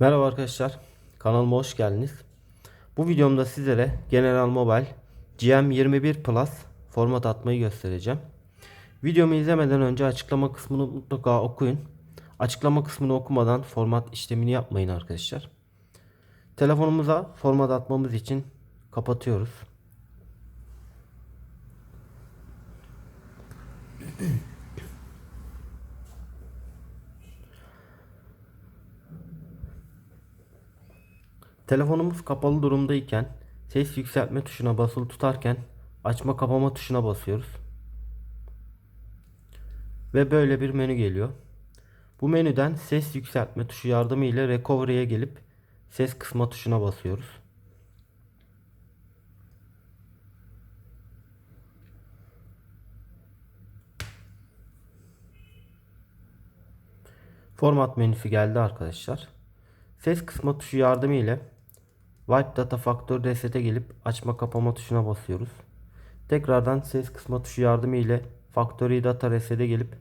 Merhaba arkadaşlar. Kanalıma hoş geldiniz. Bu videomda sizlere General Mobile GM21 Plus format atmayı göstereceğim. Videomu izlemeden önce açıklama kısmını mutlaka okuyun. Açıklama kısmını okumadan format işlemini yapmayın arkadaşlar. Telefonumuza format atmamız için kapatıyoruz. Telefonumuz kapalı durumdayken ses yükseltme tuşuna basılı tutarken açma kapama tuşuna basıyoruz. Ve böyle bir menü geliyor. Bu menüden ses yükseltme tuşu yardımıyla recovery'e gelip ses kısma tuşuna basıyoruz. Format menüsü geldi arkadaşlar. Ses kısma tuşu yardımıyla Wipe Data Factory Reset'e gelip açma kapama tuşuna basıyoruz. Tekrardan ses kısma tuşu yardımıyla Factory Data Reset'e gelip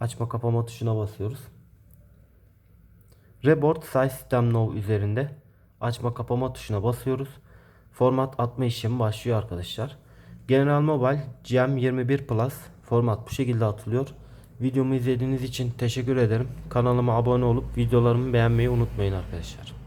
açma kapama tuşuna basıyoruz. Reboot Size System Now üzerinde açma kapama tuşuna basıyoruz. Format atma işlemi başlıyor arkadaşlar. General Mobile GM21 Plus format bu şekilde atılıyor. Videomu izlediğiniz için teşekkür ederim. Kanalıma abone olup videolarımı beğenmeyi unutmayın arkadaşlar.